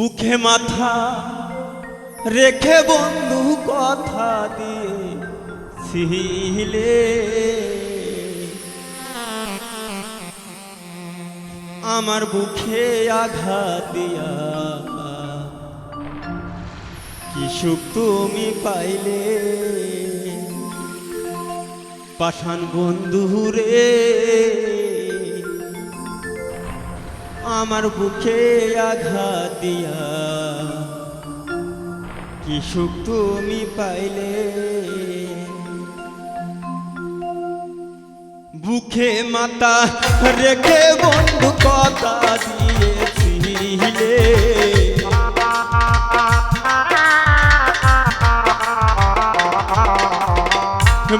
বুকে মাথা রেখে বন্ধু কথা দিয়ে সিহিলে আমার বুকে আঘাত দিয়া কি সুখ তুমি পাইলে? পাষাণ বন্ধু রে। আমার বুকে আঘাত দিয়া। কি সুখ তুমি পাইলে? বুকে মাতা রেখে বন্ধু কথা দিয়েছিলে।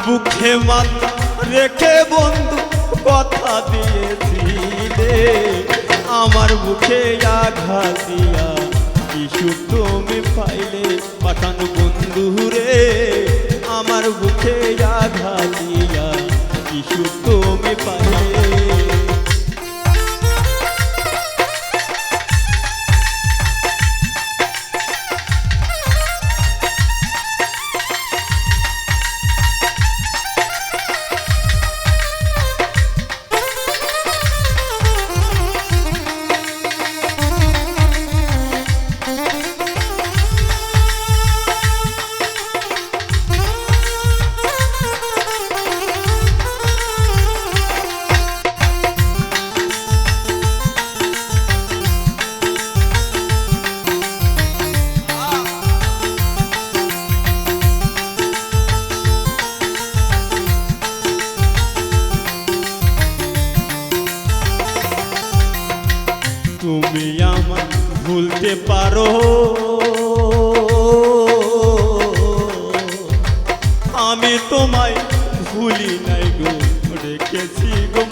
বুকে মাতা রেখে বন্ধু কথা দিয়েছিলে। আমার বুকে আঘাত দিয়া। কিছু তুমি পাইলে পাঠান বন্ধু রে। আমার বুকে আঘাত দিয়া। কিছু তুমি পাইলে তুমি আমার ভুলতে পারো। আমি তোমায় ভুলি নাই গো রেখেছি গো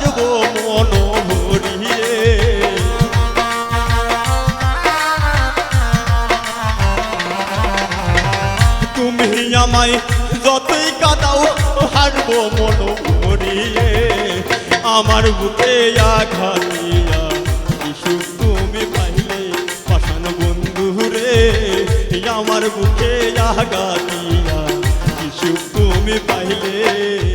আসব মন তুমি আমায় যতই কাদাও, হারবো মন ভরিয়ে। আমার বুকে আঘাত দিয়া তুমি পাইলে পাশান বন্ধু রে। আমার বুকে আঘাত দিয়া তুমি পাইলে।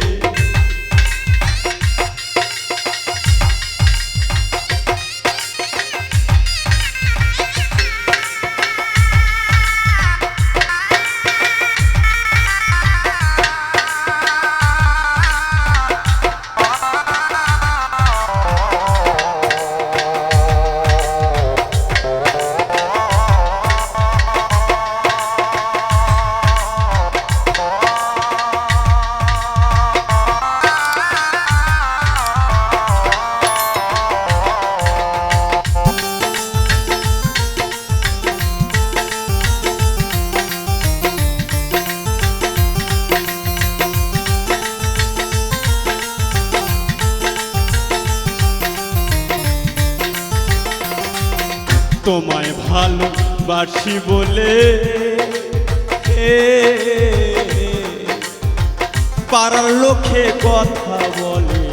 তোমায় ভালোবাসি বলে। পাড়ার লোকে কথা বলে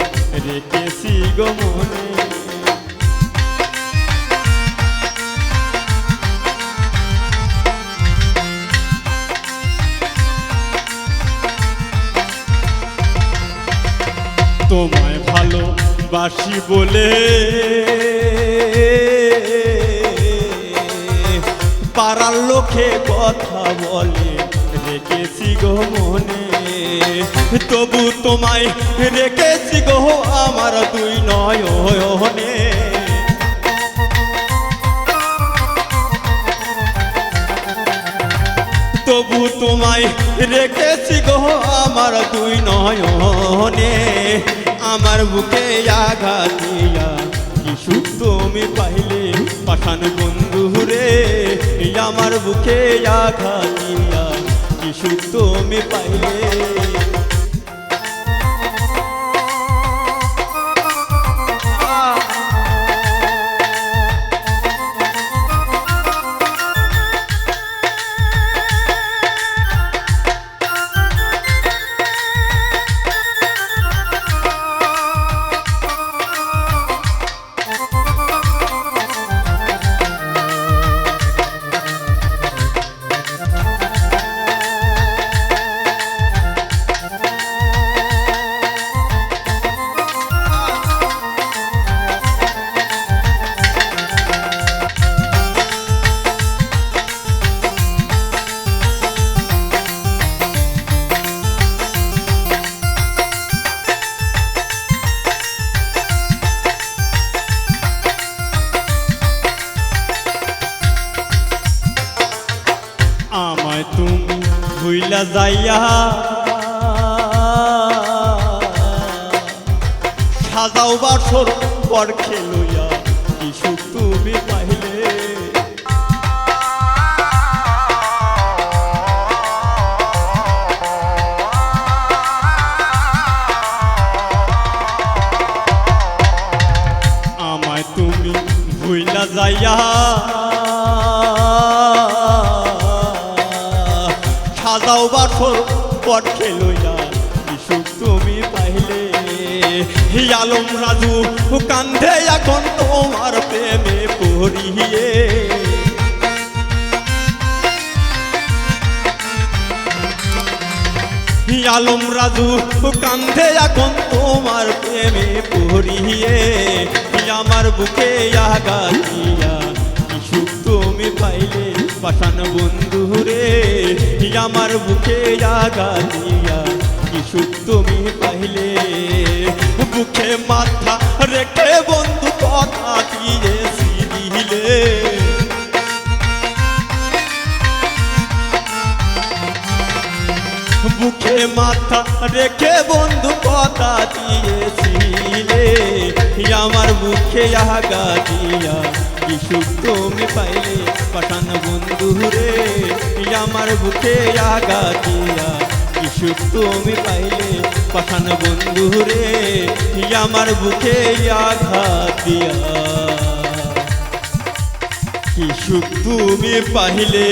রেখেছি গো মনে। তোমায় ভালোবাসি বলে। পাড়ার লোকে কথা বলে। রেখেছি গো মনে। তবু তোমায় রেখেছি গো আমার দুই নয়নে। তবু তোমায় রেখেছি গো আমার দুই নয়নে। আমার বুকে আঘাত দিয়া, কি সুখ তুমি পাইলে, পাঠান বন্ধু রে। আমার বুকে আঘাত দিয়া সুখ তুমি পাইলে? ভুইলা যাইয়া। সাজাও বাসর পর খেলুইয়া কি সুখ তুমি পাইলে। আমায় তুমি ভুইলা যাইয়া। পট খেলইয়া সুখ তুমি পাইলে। আলম রাজু কান্ধে এখন তোমার প্রেমে পড়িয়ে। আলম রাজু কান্ধে এখন তোমার প্রেমে পড়িয়ে। আমার বুকে আগা আমার বুকে আগা দিয়া কি সুখ তুমি পাইলে। বুকে মাথা রেখে বন্ধু কথা দিয়েছি দিলে বুকে মাথা রেখে বন্ধু কথা দিয়েছিলে আমার বুকে আগা দিয়া সুখ তুমি পাইলে, পাঠান বন্ধু রে আমার বুকে আগা দিয়া। সুখ তুমি পাইলে, পাঠান বন্ধু রে আমার বুকে আঘা দিয়া। কি তুমি পাইলে?